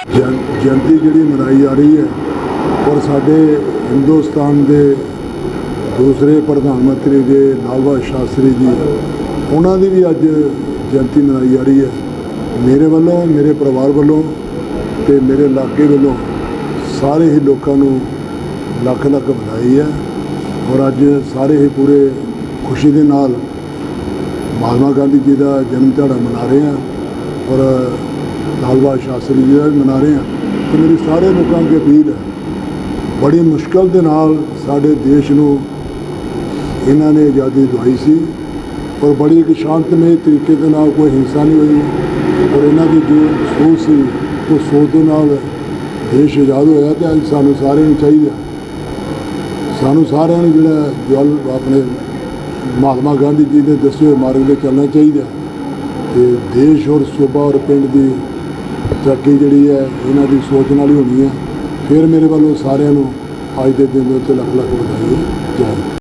ਜਯੰਤੀ ਜਿਹੜੀ ਮਨਾਈ ਜਾ ਰਹੀ ਹੈ ਔਰ ਸਾਡੇ ਹਿੰਦੁਸਤਾਨ ਦੇ ਦੂਸਰੇ ਪ੍ਰਧਾਨ ਮੰਤਰੀ ਦੇ ਲਾਲ ਸ਼ਾਸਤਰੀ ਜੀ, ਉਹਨਾਂ ਦੀ ਵੀ ਅੱਜ ਜਯੰਤੀ ਮਨਾਈ ਜਾ ਰਹੀ ਹੈ। ਮੇਰੇ ਵੱਲੋਂ, ਮੇਰੇ ਪਰਿਵਾਰ ਵੱਲੋਂ ਤੇ ਮੇਰੇ ਇਲਾਕੇ ਵੱਲੋਂ ਸਾਰੇ ਹੀ ਲੋਕਾਂ ਨੂੰ ਲੱਖ ਲੱਖ ਵਧਾਈ ਹੈ ਔਰ ਅੱਜ ਸਾਰੇ ਹੀ ਪੂਰੇ ਖੁਸ਼ੀ ਦੇ ਨਾਲ ਮਹਾਤਮਾ ਗਾਂਧੀ ਜੀ ਦਾ ਜਨਮ ਦਿਹਾੜਾ ਮਨਾ ਰਹੇ ਹਾਂ ਔਰ ਲਾਲ ਸ਼ਾਸਤਰੀ ਜੀ ਦਾ ਵੀ ਮਨਾ ਰਹੇ ਹਾਂ ਤੇ ਮੇਰੀ ਸਾਰੇ ਲੋਕਾਂ ਅੱਗੇ ਅਪੀਲ ਹੈ, ਬੜੀ ਮੁਸ਼ਕਲ ਦੇ ਨਾਲ ਸਾਡੇ ਦੇਸ਼ ਨੂੰ ਇਹਨਾਂ ਨੇ ਆਜ਼ਾਦੀ ਦਵਾਈ ਸੀ ਔਰ ਬੜੀ ਇੱਕ ਸ਼ਾਂਤਮਈ ਤਰੀਕੇ ਦੇ ਨਾਲ ਕੋਈ ਹਿੰਸਾ ਨਹੀਂ ਹੋਈ ਔਰ ਇਹਨਾਂ ਦੀ ਜੋ ਸੋਚ ਸੀ ਉਹ ਸੋਚ ਦੇ ਨਾਲ ਦੇਸ਼ ਆਜ਼ਾਦ ਹੋਇਆ ਤੇ ਅੱਜ ਸਾਨੂੰ ਸਾਰਿਆਂ ਨੂੰ ਚਾਹੀਦਾ। ਸਾਨੂੰ ਸਾਰਿਆਂ ਨੂੰ ਜਿਹੜਾ ਜਲ ਆਪਣੇ ਮਹਾਤਮਾ ਗਾਂਧੀ ਜੀ ਦੇ ਦੱਸੇ ਹੋਏ ਮਾਰਗ ਤੇ ਚੱਲਣਾ ਚਾਹੀਦਾ ਤੇ ਦੇਸ਼ ਔਰ ਸੂਬਾ ਔਰ ਪਿੰਡ ਦੀ ਤਰੱਕੀ ਜਿਹੜੀ ਹੈ, ਇਹਨਾਂ ਦੀ ਸੋਚ ਨਾਲ ਹੀ ਹੋਣੀ ਹੈ। ਫਿਰ ਮੇਰੇ ਵੱਲੋਂ ਸਾਰਿਆਂ ਨੂੰ ਅੱਜ ਦੇ ਦਿਨ ਦੇ ਉੱਤੇ ਲੱਖ ਲੱਖ ਵਧਾਈ ਹੈ